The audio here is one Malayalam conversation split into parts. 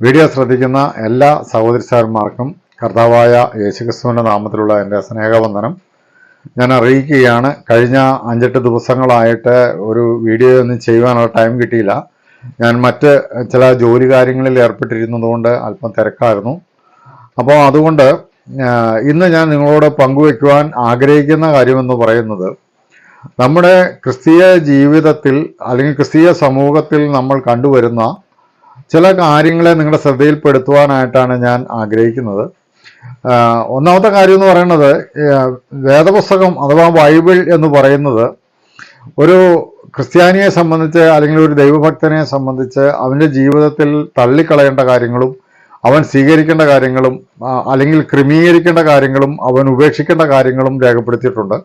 വീഡിയോ ശ്രദ്ധിക്കുന്ന എല്ലാ സഹോദരിസാരന്മാർക്കും കർത്താവായ യേശുക്രിസ്തുവിന്റെ നാമത്തിലുള്ള എന്റെ സ്നേഹവന്ദനം. ഞാൻ അറിയിക്കുകയാണ് കഴിഞ്ഞ അഞ്ചെട്ട് ദിവസങ്ങളായിട്ട് ഒരു വീഡിയോ ഒന്നും ചെയ്യുവാനുള്ള ടൈം കിട്ടിയില്ല. ഞാൻ മറ്റ് ചില ജോലി കാര്യങ്ങളിൽ ഏർപ്പെട്ടിരുന്നതുകൊണ്ട് അല്പം തിരക്കായിരുന്നു. അപ്പോൾ അതുകൊണ്ട് ഇന്ന് ഞാൻ നിങ്ങളോട് പങ്കുവയ്ക്കുവാൻ ആഗ്രഹിക്കുന്ന കാര്യമെന്ന് പറയുന്നത് നമ്മുടെ ക്രിസ്തീയ ജീവിതത്തിൽ അല്ലെങ്കിൽ ക്രിസ്തീയ സമൂഹത്തിൽ നമ്മൾ കണ്ടുവരുന്ന ചില കാര്യങ്ങളെ നിങ്ങളുടെ ശ്രദ്ധയിൽപ്പെടുത്തുവാനായിട്ടാണ് ഞാൻ ആഗ്രഹിക്കുന്നത്. ഒന്നാമത്തെ കാര്യം എന്ന് പറയുന്നത് വേദപുസ്തകം അഥവാ ബൈബിൾ എന്ന് പറയുന്നത് ഒരു ക്രിസ്ത്യാനിയെ സംബന്ധിച്ച് അല്ലെങ്കിൽ ഒരു ദൈവഭക്തനെ സംബന്ധിച്ച് അവന്റെ ജീവിതത്തിൽ തള്ളിക്കളയേണ്ട കാര്യങ്ങളും അവൻ സ്വീകരിക്കേണ്ട കാര്യങ്ങളും അല്ലെങ്കിൽ ക്രമീകരിക്കേണ്ട കാര്യങ്ങളും അവൻ ഉപേക്ഷിക്കേണ്ട കാര്യങ്ങളും രേഖപ്പെടുത്തിയിട്ടുണ്ട്.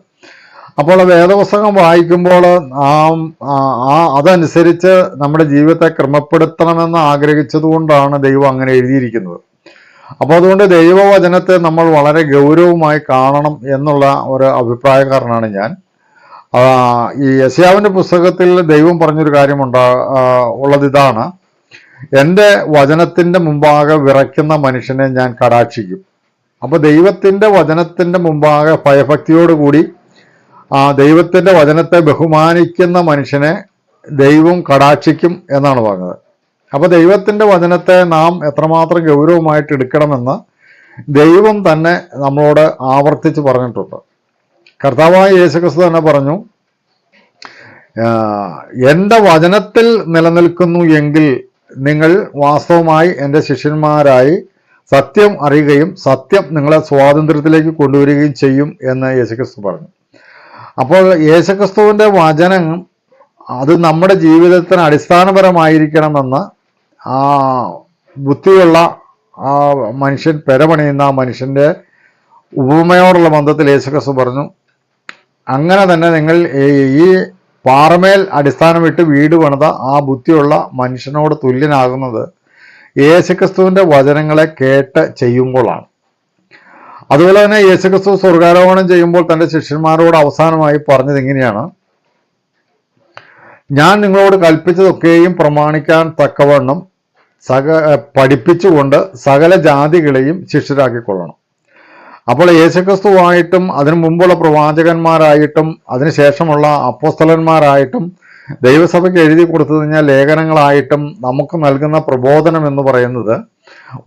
അപ്പോൾ വേദപുസ്തകം വായിക്കുമ്പോൾ ആ അതനുസരിച്ച് നമ്മുടെ ജീവിതത്തെ ക്രമപ്പെടുത്തണമെന്ന് ആഗ്രഹിച്ചതുകൊണ്ടാണ് ദൈവം അങ്ങനെ എഴുതിയിരിക്കുന്നത്. അപ്പോൾ അതുകൊണ്ട് ദൈവവചനത്തെ നമ്മൾ വളരെ ഗൗരവമായി കാണണം എന്നുള്ള ഒരു അഭിപ്രായക്കാരനാണ് ഞാൻ. ഈ യശയാവിന്റെ പുസ്തകത്തിൽ ദൈവം പറഞ്ഞൊരു കാര്യമുണ്ട് ഉള്ളത് ഇതാണ്. എന്റെ വചനത്തിന്റെ മുമ്പാകെ വിറയ്ക്കുന്ന മനുഷ്യനെ ഞാൻ കടാക്ഷിക്കും. അപ്പോൾ ദൈവത്തിന്റെ വചനത്തിന്റെ മുമ്പാകെ ഭയഭക്തിയോടുകൂടി ആ ദൈവത്തിന്റെ വചനത്തെ ബഹുമാനിക്കുന്ന മനുഷ്യനെ ദൈവം കടാക്ഷിക്കും എന്നാണ് പറഞ്ഞത്. അപ്പോൾ ദൈവത്തിന്റെ വചനത്തെ നാം എത്രമാത്രം ഗൗരവമായിട്ട് എടുക്കണമെന്ന് ദൈവം തന്നെ നമ്മളോട് ആവർത്തിച്ച് പറഞ്ഞിട്ടുണ്ട്. കർത്താവായ യേശുക്രിസ്തു തന്നെ പറഞ്ഞു എന്റെ വചനത്തിൽ നിലനിൽക്കുന്നു എങ്കിൽ നിങ്ങൾ വാസ്തവമായി എന്റെ ശിഷ്യന്മാരായി സത്യം അറിയുകയും സത്യം നിങ്ങളെ സ്വാതന്ത്ര്യത്തിലേക്ക് കൊണ്ടുവരികയും ചെയ്യും എന്ന് യേശുക്രിസ്തു പറഞ്ഞു. അപ്പോൾ യേശുക്രിസ്തുവിന്റെ വചനം അത് നമ്മുടെ ജീവിതത്തിന് അടിസ്ഥാനപരമായിരിക്കണമെന്ന് ആ ബുദ്ധിയുള്ള ആ മനുഷ്യൻ പെരപണിയുന്ന ആ മനുഷ്യന്റെ ഉപമയോടുള്ള ബന്ധത്തിൽ യേശുക്രിസ്തു പറഞ്ഞു അങ്ങനെ തന്നെ നിങ്ങൾ ഈ- പാറമേൽ അടിസ്ഥാനം വിട്ട് വീട് പണിത ആ ബുദ്ധിയുള്ള മനുഷ്യനോട് തുല്യനാകുന്നത് യേശുക്രിസ്തുവിന്റെ വചനങ്ങളെ കേട്ട് ചെയ്യുമ്പോഴാണ് അതുപോലെ തന്നെ യേശുക്രിസ്തു സ്വർഗാരോഹണം ചെയ്യുമ്പോൾ തന്റെ ശിഷ്യന്മാരോട് അവസാനമായി പറഞ്ഞത് ഇങ്ങനെയാണ്. ഞാൻ നിങ്ങളോട് കൽപ്പിച്ചതൊക്കെയും പ്രമാണിക്കാൻ തക്കവണ്ണം സക പഠിപ്പിച്ചുകൊണ്ട് സകല ജാതികളെയും ശിഷ്യരാക്കിക്കൊള്ളണം. അപ്പോൾ യേശുക്രിസ്തുവായിട്ടും അതിനു മുമ്പുള്ള പ്രവാചകന്മാരായിട്ടും അതിനുശേഷമുള്ള അപ്പോസ്തലന്മാരായിട്ടും ദൈവസഭയ്ക്ക് എഴുതി കൊടുത്തു കഴിഞ്ഞാൽ ലേഖനങ്ങളായിട്ടും നമുക്ക് നൽകുന്ന പ്രബോധനം എന്ന് പറയുന്നത്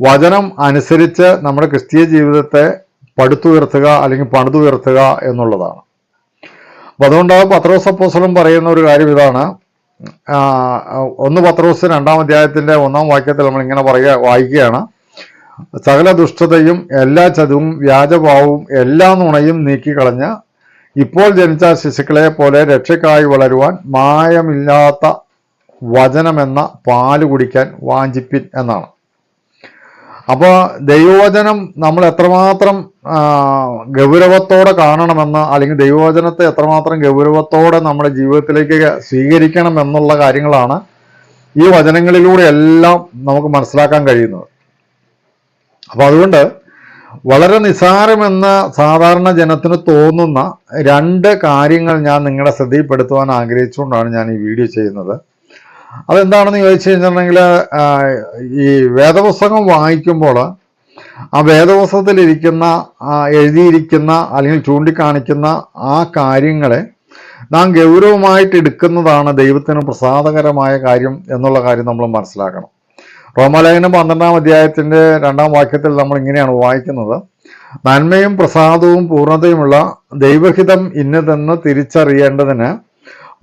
വചനം അനുസരിച്ച് നമ്മുടെ ക്രിസ്തീയ ജീവിതത്തെ പടുത്തുയർത്തുക അല്ലെങ്കിൽ പണിതുയർത്തുക എന്നുള്ളതാണ്. അപ്പൊ അതുകൊണ്ട് പത്രോസ് അപ്പോസലും പറയുന്ന ഒരു കാര്യം ഇതാണ്. ഒന്ന് പത്രോസ് രണ്ടാം അധ്യായത്തിന്റെ ഒന്നാം വാക്യത്തിൽ നമ്മൾ ഇങ്ങനെ പറയുക വായിക്കുകയാണ്. സകല ദുഷ്ടതയും എല്ലാ ചതുവും വ്യാജഭാവവും എല്ലാ നുണയും നീക്കിക്കളഞ്ഞ് ഇപ്പോൾ ജനിച്ച ശിശുക്കളെ പോലെ രക്ഷയ്ക്കായി വളരുവാൻ മായമില്ലാത്ത വചനമെന്ന പാൽ കുടിക്കാൻ വാഞ്ചിപ്പിൻ എന്നാണ്. അപ്പോൾ ദൈവവചനം നമ്മൾ എത്രമാത്രം ഗൗരവത്തോടെ കാണണമെന്ന് അല്ലെങ്കിൽ ദൈവവചനത്തെ എത്രമാത്രം ഗൗരവത്തോടെ നമ്മുടെ ജീവിതത്തിലേക്ക് സ്വീകരിക്കണം എന്നുള്ള കാര്യങ്ങളാണ് ഈ വചനങ്ങളിലൂടെ എല്ലാം നമുക്ക് മനസ്സിലാക്കാൻ കഴിയുന്നത്. അപ്പോൾ അതുകൊണ്ട് വളരെ നിസാരമെന്ന് സാധാരണ ജനത്തിന് തോന്നുന്ന രണ്ട് കാര്യങ്ങൾ ഞാൻ നിങ്ങളുടെ ശ്രദ്ധയിൽപ്പെടുത്തുവാൻ ആഗ്രഹിച്ചുകൊണ്ടാണ് ഞാൻ ഈ വീഡിയോ ചെയ്യുന്നത്. അതെന്താണെന്ന് ചോദിച്ചു കഴിഞ്ഞിട്ടുണ്ടെങ്കിൽ ഈ വേദപുസ്തകം വായിക്കുമ്പോൾ ആ വേദപുസ്തകത്തിലിരിക്കുന്ന എഴുതിയിരിക്കുന്ന അല്ലെങ്കിൽ ചൂണ്ടിക്കാണിക്കുന്ന ആ കാര്യങ്ങളെ നാം ഗൗരവമായിട്ട് എടുക്കുന്നതാണ് ദൈവത്തിന് പ്രസാദകരമായ കാര്യം എന്നുള്ള കാര്യം നമ്മൾ മനസ്സിലാക്കണം. റോമാലേഖനം പന്ത്രണ്ടാം അധ്യായത്തിന്റെ രണ്ടാം വാക്യത്തിൽ നമ്മൾ ഇങ്ങനെയാണ് വായിക്കുന്നത്. നന്മയും പ്രസാദവും പൂർണതയുമുള്ള ദൈവഹിതം ഇന്നതെന്ന് തിരിച്ചറിയേണ്ടതിന്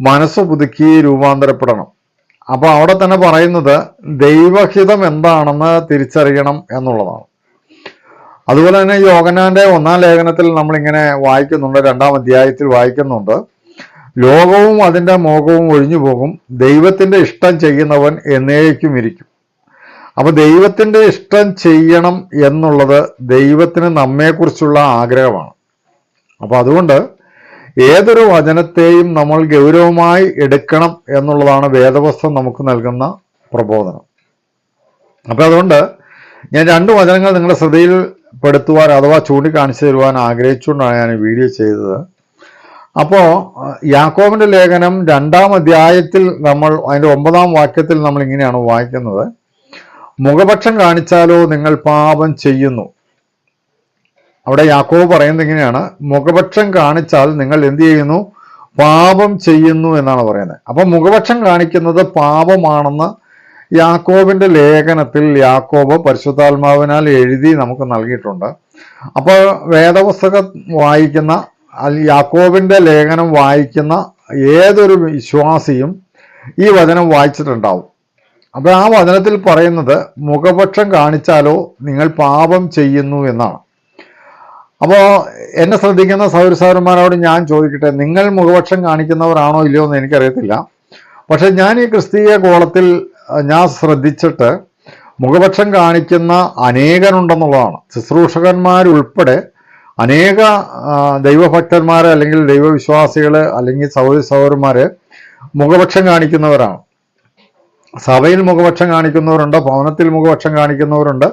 മനസ്സ് പുതുക്കി രൂപാന്തരപ്പെടണം. അപ്പൊ അവിടെ തന്നെ പറയുന്നത് ദൈവഹിതം എന്താണെന്ന് തിരിച്ചറിയണം എന്നുള്ളതാണ്. അതുപോലെ തന്നെ യോഗനാന്റെ ഒന്നാം ലേഖനത്തിൽ നമ്മൾ ഇങ്ങനെ വായിക്കുന്നുണ്ട് രണ്ടാം അധ്യായത്തിൽ വായിക്കുന്നുണ്ട്. ലോകവും അതിന്റെ മോഹവും ഒഴിഞ്ഞു പോകും ദൈവത്തിന്റെ ഇഷ്ടം ചെയ്യുന്നവൻ എന്നേക്കും ഇരിക്കും. അപ്പൊ ദൈവത്തിന്റെ ഇഷ്ടം ചെയ്യണം എന്നുള്ളത് ദൈവത്തിന് നമ്മെക്കുറിച്ചുള്ള ആഗ്രഹമാണ്. അപ്പൊ അതുകൊണ്ട് ഏതൊരു വചനത്തെയും നമ്മൾ ഗൗരവമായി എടുക്കണം എന്നുള്ളതാണ് വേദവസ്ത്രം നമുക്ക് നൽകുന്ന പ്രബോധനം. അപ്പൊ അതുകൊണ്ട് ഞാൻ രണ്ട് വചനങ്ങൾ നിങ്ങളുടെ ശ്രദ്ധയിൽ ശ്രദ്ധയിൽപ്പെടുത്തുവാൻ അഥവാ ചൂണ്ടിക്കാണിച്ചു തരുവാൻ ആഗ്രഹിച്ചുകൊണ്ടാണ് ഞാൻ വീഡിയോ ചെയ്തത്. അപ്പോൾ യാക്കോബിന്റെ ലേഖനം രണ്ടാം അധ്യായത്തിൽ നമ്മൾ അതിന്റെ ഒമ്പതാം വാക്യത്തിൽ നമ്മൾ ഇങ്ങനെയാണ് വായിക്കുന്നത്. മുഖപക്ഷം കാണിച്ചാലോ നിങ്ങൾ പാപം ചെയ്യുന്നു? അവിടെ യാക്കോവ് പറയുന്നത് എങ്ങനെയാണ് മുഖപക്ഷം കാണിച്ചാൽ നിങ്ങൾ എന്ത് ചെയ്യുന്നു? പാപം ചെയ്യുന്നു എന്നാണ് പറയുന്നത്. അപ്പൊ മുഖപക്ഷം കാണിക്കുന്നത് പാപമാണെന്ന് യാക്കോബിന്റെ ലേഖനത്തിൽ യാക്കോബ് പരിശുദ്ധാത്മാവിനാൽ എഴുതി നമുക്ക് നൽകിയിട്ടുണ്ട്. അപ്പോൾ വേദപുസ്തകം വായിക്കുന്ന യാക്കോബിന്റെ ലേഖനം വായിക്കുന്ന ഏതൊരു വിശ്വാസിയും ഈ വചനം വായിച്ചിട്ടുണ്ടാവും. അപ്പോൾ ആ വചനത്തിൽ പറയുന്നത് മുഖപക്ഷം കാണിച്ചാലോ നിങ്ങൾ പാപം ചെയ്യുന്നു എന്നാണ്. അപ്പോൾ എന്നെ ശ്രദ്ധിക്കുന്ന സൗരസാരന്മാരോട് ഞാൻ ചോദിക്കട്ടെ നിങ്ങൾ മുഖപക്ഷം കാണിക്കുന്നവരാണോ ഇല്ലയോ എന്ന് എനിക്കറിയത്തില്ല. പക്ഷെ ഞാൻ ഈ ക്രിസ്തീയ കോളത്തിൽ ഞാൻ ശ്രദ്ധിച്ചിട്ട് മുഖപക്ഷം കാണിക്കുന്ന അനേകനുണ്ടെന്നുള്ളതാണ് ശുശ്രൂഷകന്മാരുൾപ്പെടെ അനേക ദൈവഭക്തന്മാർ അല്ലെങ്കിൽ ദൈവവിശ്വാസികൾ അല്ലെങ്കിൽ സൗരി സൗരന്മാർ മുഖപക്ഷം കാണിക്കുന്നവരാണ്. സഭയിൽ മുഖപക്ഷം കാണിക്കുന്നവരുണ്ട് ഭവനത്തിൽ മുഖപക്ഷം കാണിക്കുന്നവരുണ്ട്.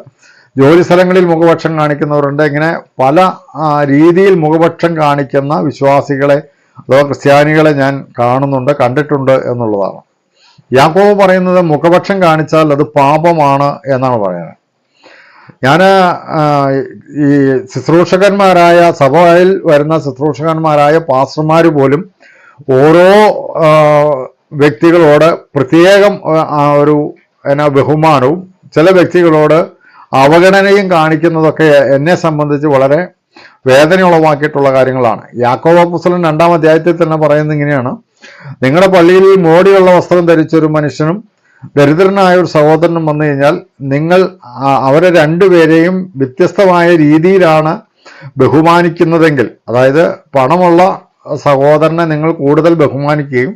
ജോലി സ്ഥലങ്ങളിൽ മുഖപക്ഷം കാണിക്കുന്നവരുണ്ട്. ഇങ്ങനെ പല രീതിയിൽ മുഖപക്ഷം കാണിക്കുന്ന വിശ്വാസികളെ അഥവാ ക്രിസ്ത്യാനികളെ ഞാൻ കാണുന്നുണ്ട് കണ്ടിട്ടുണ്ട് എന്നുള്ളതാണ്. യാക്കോവ് പറയുന്നത് മുഖപക്ഷം കാണിച്ചാൽ അത് പാപമാണ് എന്നാണ് പറയുന്നത്. ഞാൻ ഈ ശുശ്രൂഷകന്മാരായ സഭയിൽ വരുന്ന ശുശ്രൂഷകന്മാരായ പാസ്റ്റർമാർ പോലും ഓരോ വ്യക്തികളോട് പ്രത്യേകം ഒരു എന്നാ ബഹുമാനവും ചില വ്യക്തികളോട് അവഗണനയും കാണിക്കുന്നതൊക്കെ എന്നെ സംബന്ധിച്ച് വളരെ വേദന ഉളവാക്കിയിട്ടുള്ള കാര്യങ്ങളാണ്. യാക്കോബ പുസ്തകം രണ്ടാം അധ്യായത്തിൽ തന്നെ പറയുന്നത് ഇങ്ങനെയാണ്. നിങ്ങളുടെ പള്ളിയിൽ മോടിയുള്ള വസ്ത്രം ധരിച്ചൊരു മനുഷ്യനും ദരിദ്രനായ ഒരു സഹോദരനും വന്നു കഴിഞ്ഞാൽ നിങ്ങൾ അവരെ രണ്ടുപേരെയും വ്യത്യസ്തമായ രീതിയിലാണ് ബഹുമാനിക്കുന്നതെങ്കിൽ അതായത് പണമുള്ള സഹോദരനെ നിങ്ങൾ കൂടുതൽ ബഹുമാനിക്കുകയും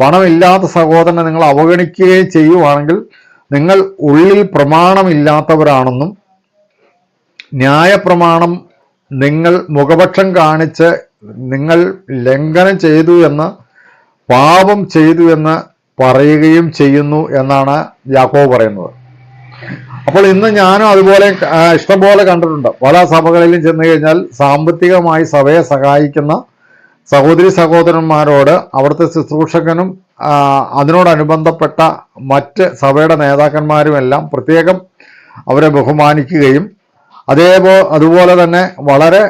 പണമില്ലാത്ത സഹോദരനെ നിങ്ങൾ അവഗണിക്കുകയും ചെയ്യുവാണെങ്കിൽ നിങ്ങൾ ഉള്ളിൽ പ്രമാണമില്ലാത്തവരാണെന്നും ന്യായപ്രമാണം നിങ്ങൾ മുഖപക്ഷം കാണിച്ച് നിങ്ങൾ ലംഘനം ചെയ്തു എന്ന് പാപം ചെയ്തു എന്ന് പറയുകയും ചെയ്യുന്നു എന്നാണ് യാക്കോബ് പറയുന്നത്. അപ്പോൾ ഇന്ന് ഞാനും അതുപോലെ ഇഷ്ടംപോലെ കണ്ടിട്ടുണ്ട്. പല സഭകളിലും ചെന്ന് കഴിഞ്ഞാൽ സാമ്പത്തികമായി സഭയെ സഹായിക്കുന്ന സഹോദരി സഹോദരന്മാരോട് അവിടുത്തെ ശുശ്രൂഷകനും അതിനോടനുബന്ധപ്പെട്ട മറ്റ് സഭയുടെ നേതാക്കന്മാരുമെല്ലാം പ്രത്യേകം അവരെ ബഹുമാനിക്കുകയും അതേപോ അതുപോലെ തന്നെ വളരെ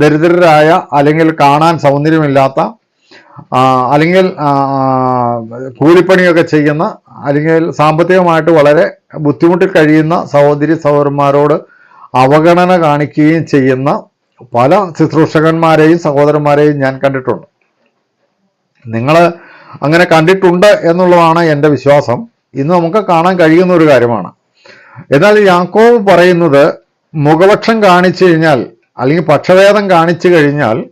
ദരിദ്രരായ അല്ലെങ്കിൽ കാണാൻ സൗന്ദര്യമില്ലാത്ത അല്ലെങ്കിൽ കൂലിപ്പണിയൊക്കെ ചെയ്യുന്ന അല്ലെങ്കിൽ സാമ്പത്തികമായിട്ട് വളരെ ബുദ്ധിമുട്ടിൽ കഴിയുന്ന സഹോദരി സഹോദരന്മാരോട് അവഗണന കാണിക്കുകയും ചെയ്യുന്ന പല ശുശ്രൂഷകന്മാരെയും സഹോദരന്മാരെയും ഞാൻ കണ്ടിട്ടുണ്ട്. നിങ്ങൾ അങ്ങനെ കണ്ടിട്ടുണ്ട് എന്നുള്ളതാണ് എന്റെ വിശ്വാസം. ഇന്ന് നമുക്ക് കാണാൻ കഴിയുന്ന ഒരു കാര്യമാണ്. എന്നാൽ യാക്കോവ് പറയുന്നത് മുഖപക്ഷം കാണിച്ചു കഴിഞ്ഞാൽ അല്ലെങ്കിൽ പക്ഷഭേദം കാണിച്ചു കഴിഞ്ഞാൽ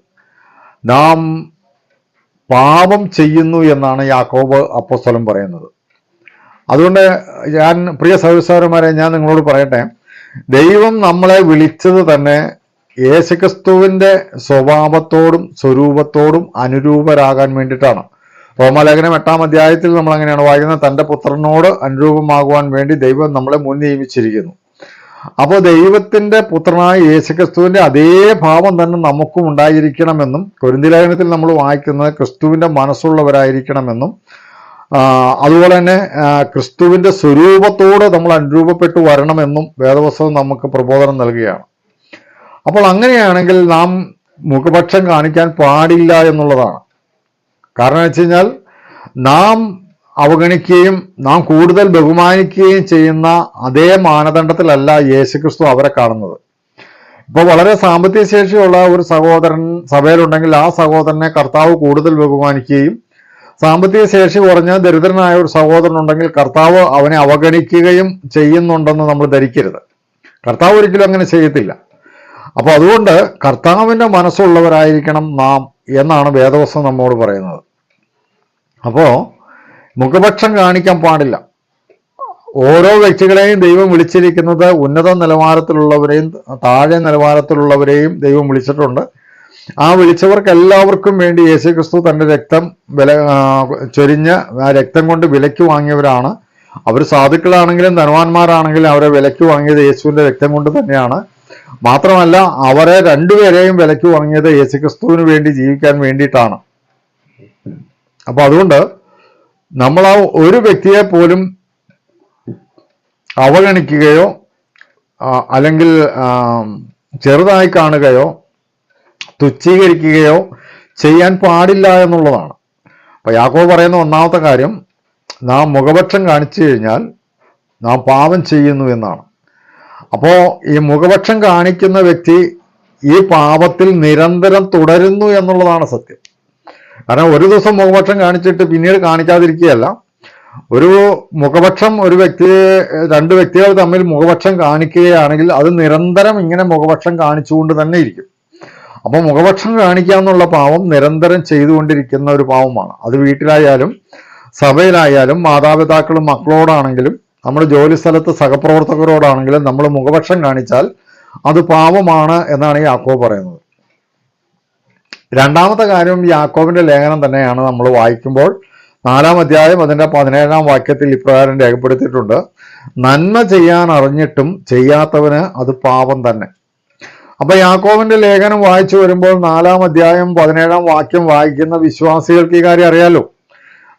നാം പാപം ചെയ്യുന്നു എന്നാണ് യാക്കോബ് അപ്പോസ്തലൻ പറയുന്നത്. അതുകൊണ്ട് ഞാൻ പ്രിയ സഹോദരന്മാരെ ഞാൻ നിങ്ങളോട് പറയട്ടെ. ദൈവം നമ്മളെ വിളിച്ചത് തന്നെ യേശുക്രിസ്തുവിന്റെ സ്വഭാവത്തോടും സ്വരൂപത്തോടും അനുരൂപരാകാൻ വേണ്ടിയിട്ടാണ്. റോമാലേഖനം എട്ടാം അധ്യായത്തിൽ നമ്മൾ അങ്ങനെയാണ് വായിക്കുന്നത്. തന്റെ പുത്രനോട് അനുരൂപമാകുവാൻ വേണ്ടി ദൈവം നമ്മളെ മുൻ നിയമിച്ചിരിക്കുന്നു അപ്പോൾ ദൈവത്തിന്റെ പുത്രനായ യേശുക്രിസ്തുവിന്റെ അതേ ഭാവം തന്നെ നമുക്കും ഉണ്ടായിരിക്കണമെന്നും കൊരിന്തിലേഖനത്തിൽ നമ്മൾ വായിക്കുന്നത് ക്രിസ്തുവിന്റെ മനസ്സുള്ളവരായിരിക്കണമെന്നും അതുപോലെ തന്നെ ക്രിസ്തുവിന്റെ സ്വരൂപത്തോട് നമ്മൾ അനുരൂപപ്പെട്ടു വരണമെന്നും വേദപുസ്തകം നമുക്ക് പ്രബോധനം നൽകുകയാണ്. അപ്പോൾ അങ്ങനെയാണെങ്കിൽ നാം മുഖപക്ഷം കാണിക്കാൻ പാടില്ല എന്നുള്ളതാണ്. കാരണം വെച്ച് കഴിഞ്ഞാൽ നാം അവഗണിക്കുകയും നാം കൂടുതൽ ബഹുമാനിക്കുകയും ചെയ്യുന്ന അതേ മാനദണ്ഡത്തിലല്ല യേശുക്രിസ്തു അവരെ കാണുന്നത്. ഇപ്പോൾ വളരെ സാമ്പത്തിക ശേഷിയുള്ള ഒരു സഹോദരൻ സഭയിലുണ്ടെങ്കിൽ ആ സഹോദരനെ കർത്താവ് കൂടുതൽ ബഹുമാനിക്കുകയും സാമ്പത്തിക ശേഷി കുറഞ്ഞ ദരിദ്രനായ ഒരു സഹോദരൻ ഉണ്ടെങ്കിൽ കർത്താവ് അവനെ അവഗണിക്കുകയും ചെയ്യുന്നുണ്ടെന്ന് നമ്മൾ ധരിക്കരുത്. കർത്താവ് ഒരിക്കലും അങ്ങനെ ചെയ്യത്തില്ല. അപ്പോൾ അതുകൊണ്ട് കർത്താവിന്റെ മനസ്സുള്ളവരായിരിക്കണം നാം. എന്നാണ് വേദവസ്തം നമ്മോട് പറയുന്നത്. അപ്പോൾ മുഖപക്ഷം കാണിക്കാൻ പാടില്ല. ഓരോ വ്യക്തികളെയും ദൈവം വിളിച്ചിരിക്കുന്നത് ഉന്നത നിലവാരത്തിലുള്ളവരെയും താഴെ നിലവാരത്തിലുള്ളവരെയും ദൈവം വിളിച്ചിട്ടുണ്ട്. ആ വിളിച്ചവർക്ക് എല്ലാവർക്കും വേണ്ടി യേശുക്രിസ്തു തന്റെ രക്തം വില ചൊരിഞ്ഞ് ആ രക്തം കൊണ്ട് വിലയ്ക്ക് വാങ്ങിയവരാണ്. അവർ സാധുക്കളാണെങ്കിലും ധനവാന്മാരാണെങ്കിലും അവരെ വിലയ്ക്ക് വാങ്ങിയത് യേശുവിന്റെ രക്തം കൊണ്ട് തന്നെയാണ്. മാത്രമല്ല അവരെ രണ്ടുപേരെയും വിലയ്ക്ക് വാങ്ങിയത് യേശുക്രിസ്തുവിന് വേണ്ടി ജീവിക്കാൻ വേണ്ടിയിട്ടാണ്. അപ്പൊ അതുകൊണ്ട് നമ്മൾ ആ ഒരു വ്യക്തിയെ പോലും അവഗണിക്കുകയോ അല്ലെങ്കിൽ ചെറുതായി കാണുകയോ തുച്ഛീകരിക്കുകയോ ചെയ്യാൻ പാടില്ല എന്നുള്ളതാണ്. അപ്പൊ യാക്കോ പറയുന്ന ഒന്നാമത്തെ കാര്യം നാം മുഖപക്ഷം കാണിച്ചു കഴിഞ്ഞാൽ നാം പാപം ചെയ്യുന്നു എന്നാണ്. അപ്പോ ഈ മുഖപക്ഷം കാണിക്കുന്ന വ്യക്തി ഈ പാപത്തിൽ നിരന്തരം തുടരുന്നു എന്നുള്ളതാണ് സത്യം. കാരണം ഒരു ദിവസം മുഖപക്ഷം കാണിച്ചിട്ട് പിന്നീട് കാണിക്കാതിരിക്കുകയല്ല. ഒരു മുഖപക്ഷം ഒരു വ്യക്തി രണ്ട് വ്യക്തികൾ തമ്മിൽ മുഖപക്ഷം കാണിക്കുകയാണെങ്കിൽ അത് നിരന്തരം ഇങ്ങനെ മുഖപക്ഷം കാണിച്ചുകൊണ്ട് തന്നെ ഇരിക്കും. അപ്പൊ മുഖപക്ഷം കാണിക്കുക എന്നുള്ള പാവം നിരന്തരം ചെയ്തുകൊണ്ടിരിക്കുന്ന ഒരു പാവമാണ് അത് വീട്ടിലായാലും സഭയിലായാലും മാതാപിതാക്കളും മക്കളോടാണെങ്കിലും നമ്മുടെ ജോലി സ്ഥലത്ത് സഹപ്രവർത്തകരോടാണെങ്കിലും നമ്മൾ മുഖപക്ഷം കാണിച്ചാൽ അത് പാവമാണ് എന്നാണ് യാക്കോബ് പറയുന്നത്. രണ്ടാമത്തെ കാര്യം യാക്കോബിന്റെ ലേഖനം തന്നെയാണ് നമ്മൾ വായിക്കുമ്പോൾ നാലാം അധ്യായം അതിന്റെ പതിനേഴാം വാക്യത്തിൽ ഇപ്രകാരം രേഖപ്പെടുത്തിയിട്ടുണ്ട്. നന്മ ചെയ്യാൻ അറിഞ്ഞിട്ടും ചെയ്യാത്തവന് അത് പാപം തന്നെ. അപ്പൊ യാക്കോവിന്റെ ലേഖനം വായിച്ചു വരുമ്പോൾ നാലാം അധ്യായം പതിനേഴാം വാക്യം വായിക്കുന്ന വിശ്വാസികൾക്ക് ഈ കാര്യം അറിയാലോ?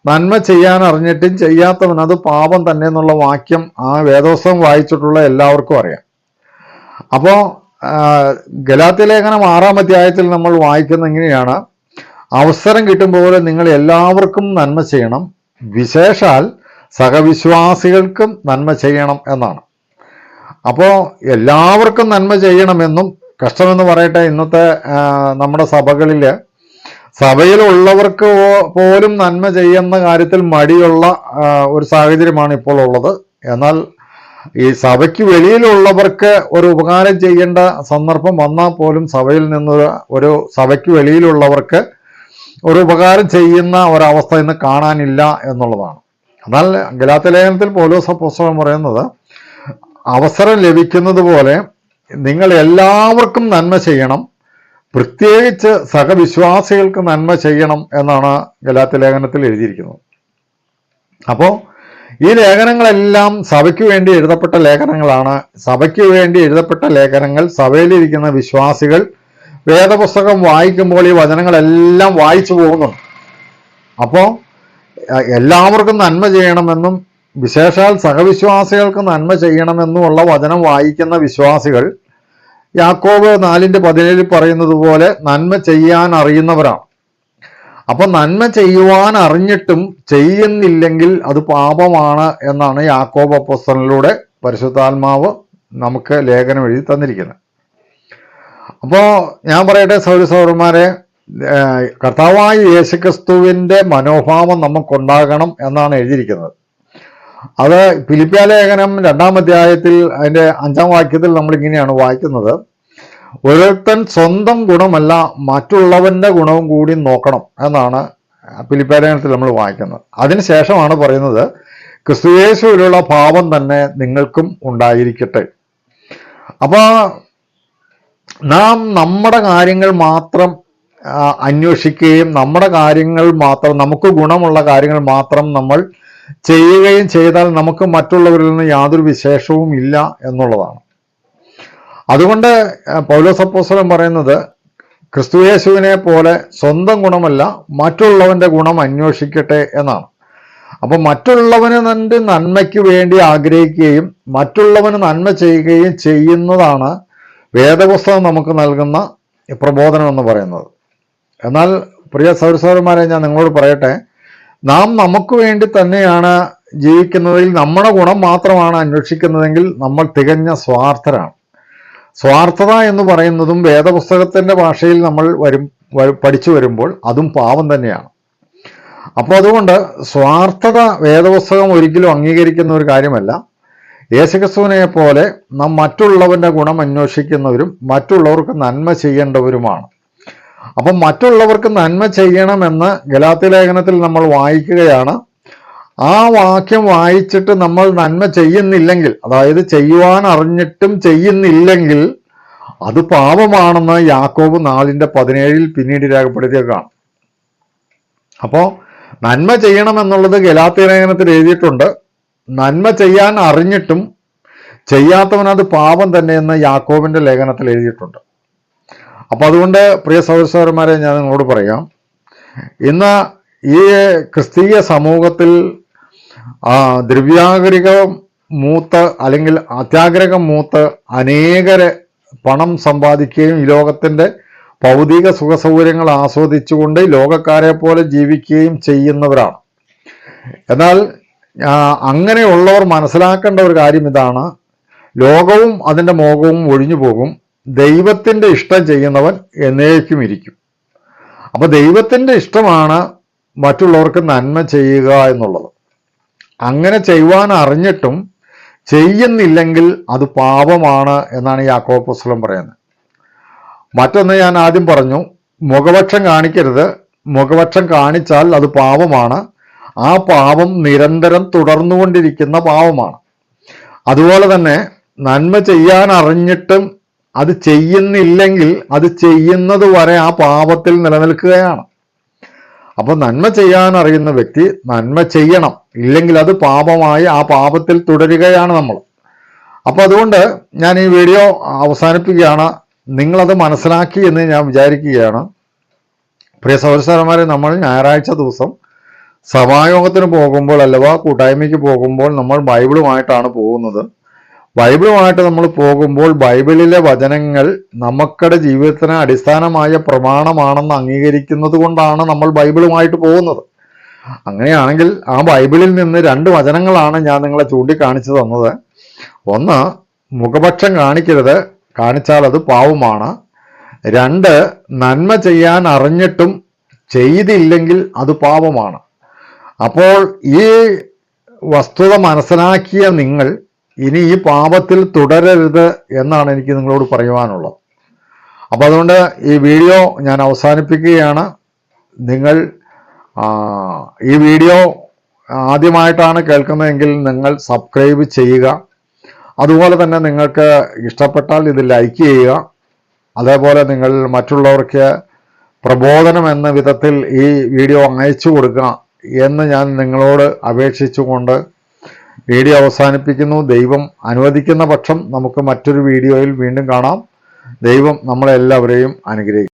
നന്മ ചെയ്യാൻ അറിഞ്ഞിട്ടും ചെയ്യാത്തവൻ അത് പാപം തന്നെ എന്നുള്ള വാക്യം ആ വേദോത്സവം വായിച്ചിട്ടുള്ള എല്ലാവർക്കും അറിയാം. അപ്പോ ഗലാത്യ ലേഖനം ആറാം അധ്യായത്തിൽ നമ്മൾ വായിക്കുന്ന ഇങ്ങനെയാണ്. അവസരം കിട്ടുമ്പോൾ നിങ്ങൾ എല്ലാവർക്കും നന്മ ചെയ്യണം. വിശേഷാൽ സഹവിശ്വാസികൾക്കും നന്മ ചെയ്യണം എന്നാണ്. അപ്പോ എല്ലാവർക്കും നന്മ ചെയ്യണമെന്നും കഷ്ടമെന്ന് പറയട്ടെ ഇന്നത്തെ നമ്മുടെ സഭകളിൽ സഭയിലുള്ളവർക്ക് പോലും നന്മ ചെയ്യുന്ന കാര്യത്തിൽ മടിയുള്ള ഒരു സാഹചര്യമാണ് ഇപ്പോൾ ഉള്ളത്. എന്നാൽ ഈ സഭയ്ക്ക് വെളിയിലുള്ളവർക്ക് ഒരു ഉപകാരം ചെയ്യേണ്ട സന്ദർഭം വന്നാൽ പോലും സഭയിൽ നിന്നൊരു ഒരു സഭയ്ക്ക് വെളിയിലുള്ളവർക്ക് ഒരു ഉപകാരം ചെയ്യുന്ന ഒരവസ്ഥ ഇന്ന് കാണാനില്ല എന്നുള്ളതാണ്. എന്നാൽ ഗലാത്തലേഖനത്തിൽ ലേഖനത്തിൽ പോലോസ പുസ്തകം പറയുന്നത് അവസരം ലഭിക്കുന്നത് പോലെ നിങ്ങൾ എല്ലാവർക്കും നന്മ ചെയ്യണം പ്രത്യേകിച്ച് സഹവിശ്വാസികൾക്ക് നന്മ ചെയ്യണം എന്നാണ് ഗലാത്തി ലേഖനത്തിൽ എഴുതിയിരിക്കുന്നത്. അപ്പോൾ ഈ ലേഖനങ്ങളെല്ലാം സഭയ്ക്ക് വേണ്ടി എഴുതപ്പെട്ട ലേഖനങ്ങളാണ്. സഭയ്ക്ക് വേണ്ടി എഴുതപ്പെട്ട ലേഖനങ്ങൾ സഭയിലിരിക്കുന്ന വിശ്വാസികൾ വേദപുസ്തകം വായിക്കുമ്പോൾ ഈ വചനങ്ങളെല്ലാം വായിച്ചു പോകുന്നുണ്ട്. അപ്പോൾ എല്ലാവർക്കും നന്മ ചെയ്യണമെന്നും വിശേഷാൽ സഹവിശ്വാസികൾക്ക് നന്മ ചെയ്യണമെന്നുമുള്ള വചനം വായിക്കുന്ന വിശ്വാസികൾ യാക്കോബ് നാലിന്റെ പതിനേഴിൽ പറയുന്നത് പോലെ നന്മ ചെയ്യാൻ അറിയുന്നവരാണ്. അപ്പൊ നന്മ ചെയ്യുവാൻ അറിഞ്ഞിട്ടും ചെയ്യുന്നില്ലെങ്കിൽ അത് പാപമാണ് എന്നാണ് യാക്കോബ് അപ്പോസ്തലനിലൂടെ പരിശുദ്ധാത്മാവ് നമുക്ക് ലേഖനം എഴുതി തന്നിരിക്കുന്നത്. അപ്പോ ഞാൻ പറയട്ടെ സൗര സൗരന്മാരെ കർത്താവായ യേശുക്രിസ്തുവിന്റെ മനോഭാവം നമുക്കുണ്ടാകണം എന്നാണ് എഴുതിയിരിക്കുന്നത്. അത് ഫിലിപ്പിയ ലേഖനം രണ്ടാം അധ്യായത്തിൽ അതിന്റെ അഞ്ചാം വാക്യത്തിൽ നമ്മളിങ്ങനെയാണ് വായിക്കുന്നത്. ഓരോരുത്തൻ സ്വന്തം ഗുണമല്ല മറ്റുള്ളവന്റെ ഗുണവും കൂടി നോക്കണം എന്നാണ് ഫിലിപ്പിയ ലേഖനത്തിൽ നമ്മൾ വായിക്കുന്നത്. അതിനുശേഷമാണ് പറയുന്നത് ക്രിസ്തുയേശുവിലുള്ള ഭാവം തന്നെ നിങ്ങൾക്കും ഉണ്ടായിരിക്കട്ടെ. അപ്പോൾ നാം നമ്മുടെ കാര്യങ്ങൾ മാത്രം അന്വേഷിക്കുകയും നമ്മുടെ കാര്യങ്ങൾ മാത്രം നമുക്ക് ഗുണമുള്ള കാര്യങ്ങൾ മാത്രം നമ്മൾ ചെയ്യുകയും ചെയ്താൽ നമുക്ക് മറ്റുള്ളവരിൽ നിന്ന് യാതൊരു വിശേഷവും ഇല്ല എന്നുള്ളതാണ്. അതുകൊണ്ട് ആ, പൗലോസ് അപ്പോസ്തലൻ പറയുന്നത് ക്രിസ്തുയേശുവിനെ പോലെ സ്വന്തം ഗുണമല്ല മറ്റുള്ളവന്റെ ഗുണം അന്വേഷിക്കട്ടെ എന്നാണ്. അപ്പൊ മറ്റുള്ളവന് തന്റെ നന്മയ്ക്ക് വേണ്ടി ആഗ്രഹിക്കുകയും മറ്റുള്ളവന് നന്മ ചെയ്യുകയും ചെയ്യുന്നതാണ് വേദപുസ്തകം നമുക്ക് നൽകുന്ന പ്രബോധനം എന്ന് പറയുന്നത്. എന്നാൽ പ്രിയ സൗരസൗരന്മാരെ ഞാൻ നിങ്ങളോട് പറയട്ടെ നാം നമുക്ക് വേണ്ടി തന്നെയാണ് ജീവിക്കുന്നതിൽ നമ്മുടെ ഗുണം മാത്രമാണ് അന്വേഷിക്കുന്നതെങ്കിൽ നമ്മൾ തികഞ്ഞ സ്വാർത്ഥരാണ്. സ്വാർത്ഥത എന്ന് പറയുന്നതും വേദപുസ്തകത്തിന്റെ ഭാഷയിൽ നമ്മൾ വരും പഠിച്ചു വരുമ്പോൾ അതും പാവം തന്നെയാണ്. അപ്പോൾ അതുകൊണ്ട് സ്വാർത്ഥത വേദപുസ്തകം ഒരിക്കലും അംഗീകരിക്കുന്ന ഒരു കാര്യമല്ല. യേശുക്രിസ്തുവിനെ പോലെ നാം മറ്റുള്ളവന്റെ ഗുണം അന്വേഷിക്കുന്നവരും മറ്റുള്ളവർക്ക് നന്മ ചെയ്യേണ്ടവരുമാണ്. അപ്പം മറ്റുള്ളവർക്ക് നന്മ ചെയ്യണമെന്ന് ഗലാത്തി ലേഖനത്തിൽ നമ്മൾ വായിക്കുകയാണ്. ആ വാക്യം വായിച്ചിട്ട് നമ്മൾ നന്മ ചെയ്യുന്നില്ലെങ്കിൽ അതായത് ചെയ്യുവാൻ അറിഞ്ഞിട്ടും ചെയ്യുന്നില്ലെങ്കിൽ അത് പാപമാണെന്ന് യാക്കോബ് നാലിന്റെ പതിനേഴിൽ പിന്നീട് രേഖപ്പെടുത്തിയേക്കാണ്. അപ്പോൾ നന്മ ചെയ്യണമെന്നുള്ളത് ഗലാത്തി ലേഖനത്തിൽ എഴുതിയിട്ടുണ്ട്. നന്മ ചെയ്യാൻ അറിഞ്ഞിട്ടും ചെയ്യാത്തവനത് പാപം തന്നെയെന്ന് യാക്കോബിന്റെ ലേഖനത്തിൽ എഴുതിയിട്ടുണ്ട്. അപ്പൊ അതുകൊണ്ട് പ്രിയ സഹോദരന്മാരെ ഞാൻ നിങ്ങളോട് പറയാം. ഇന്ന് ഈ ക്രിസ്തീയ സമൂഹത്തിൽ ദ്രവ്യാഗ്രഹം മൂത്ത് അല്ലെങ്കിൽ അത്യാഗ്രഹം മൂത്ത് അനേകരെ പണം സമ്പാദിക്കുകയും ഈ ലോകത്തിന്റെ ഭൗതിക സുഖസൗകര്യങ്ങൾ ആസ്വദിച്ചുകൊണ്ട് ലോകക്കാരെ പോലെ ജീവിക്കുകയും ചെയ്യുന്നവരാണ്. എന്നാൽ അങ്ങനെയുള്ളവർ മനസ്സിലാക്കേണ്ട ഒരു കാര്യം ഇതാണ്. ലോകവും അതിന്റെ മോഹവും ഒഴിഞ്ഞു പോകും ദൈവത്തിന്റെ ഇഷ്ടം ചെയ്യുന്നവൻ എന്നേക്കും ഇരിക്കും. അപ്പൊ ദൈവത്തിന്റെ ഇഷ്ടമാണ് മറ്റുള്ളവർക്ക് നന്മ ചെയ്യുക എന്നുള്ളത്. അങ്ങനെ ചെയ്യുവാൻ അറിഞ്ഞിട്ടും ചെയ്യുന്നില്ലെങ്കിൽ അത് പാപമാണ് എന്നാണ് യാക്കോബ് പുസ്തകം പറയുന്നത്. മറ്റൊന്ന് ഞാൻ ആദ്യം പറഞ്ഞു മുഖപക്ഷം കാണിക്കരുത്. മുഖപക്ഷം കാണിച്ചാൽ അത് പാപമാണ്. ആ പാപം നിരന്തരം തുടർന്നുകൊണ്ടിരിക്കുന്ന പാപമാണ്. അതുപോലെ തന്നെ നന്മ ചെയ്യാൻ അറിഞ്ഞിട്ടും അത് ചെയ്യുന്നില്ലെങ്കിൽ അത് ചെയ്യുന്നത് വരെ ആ പാപത്തിൽ നിലനിൽക്കുകയാണ്. അപ്പോൾ നന്മ ചെയ്യാൻ അറിയുന്ന വ്യക്തി നന്മ ചെയ്യണം. ഇല്ലെങ്കിൽ അത് പാപമായി ആ പാപത്തിൽ തുടരുകയാണ് നമ്മൾ. അപ്പോൾ അതുകൊണ്ട് ഞാൻ ഈ വീഡിയോ അവസാനിപ്പിക്കുകയാണ്. നിങ്ങളത് മനസ്സിലാക്കി എന്ന് ഞാൻ വിചാരിക്കുകയാണ്. പ്രിയ സഹോദരന്മാരെ നമ്മൾ ഞായറാഴ്ച ദിവസം സഭായോഗത്തിന് പോകുമ്പോൾ അല്ലവാ കൂട്ടായ്മയ്ക്ക് പോകുമ്പോൾ നമ്മൾ ബൈബിളുമായിട്ടാണ് പോകുന്നത്. ബൈബിളുമായിട്ട് നമ്മൾ പോകുമ്പോൾ ബൈബിളിലെ വചനങ്ങൾ നമുക്കടെ ജീവിതത്തിന് അടിസ്ഥാനമായ പ്രമാണമാണെന്ന് അംഗീകരിക്കുന്നത് കൊണ്ടാണ് നമ്മൾ ബൈബിളുമായിട്ട് പോകുന്നത്. അങ്ങനെയാണെങ്കിൽ ആ ബൈബിളിൽ നിന്ന് രണ്ട് വചനങ്ങളാണ് ഞാൻ നിങ്ങളെ ചൂണ്ടിക്കാണിച്ചു തന്നത്. ഒന്ന് മുഖപക്ഷം കാണിക്കരുത് കാണിച്ചാൽ അത് പാവമാണ്. രണ്ട് നന്മ ചെയ്യാൻ അറിഞ്ഞിട്ടും ചെയ്തില്ലെങ്കിൽ അത് പാവമാണ് അപ്പോൾ ഈ വസ്തുത മനസ്സിലാക്കിയ നിങ്ങൾ ഇനി ഈ പാപത്തിൽ തുടരരുത് എന്നാണ് എനിക്ക് നിങ്ങളോട് പറയുവാനുള്ളത്. അപ്പോൾ അതുകൊണ്ട് ഈ വീഡിയോ ഞാൻ അവസാനിപ്പിക്കുകയാണ്. നിങ്ങൾ ഈ വീഡിയോ ആദ്യമായിട്ടാണ് കേൾക്കുന്നതെങ്കിൽ നിങ്ങൾ സബ്സ്ക്രൈബ് ചെയ്യുക. അതുപോലെ തന്നെ നിങ്ങൾക്ക് ഇഷ്ടപ്പെട്ടാൽ ഇത് ലൈക്ക് ചെയ്യുക. അതേപോലെ നിങ്ങൾ മറ്റുള്ളവർക്ക് പ്രബോധനം എന്ന വിധത്തിൽ ഈ വീഡിയോ അയച്ചു കൊടുക്കുക എന്ന് ഞാൻ നിങ്ങളോട് അപേക്ഷിച്ചുകൊണ്ട് വീഡിയോ അവസാനിപ്പിക്കുന്നു. ദൈവം അനുവദിക്കുന്ന പക്ഷം നമുക്ക് മറ്റൊരു വീഡിയോയിൽ വീണ്ടും കാണാം. ദൈവം നമ്മളെല്ലാവരെയും അനുഗ്രഹിക്കും.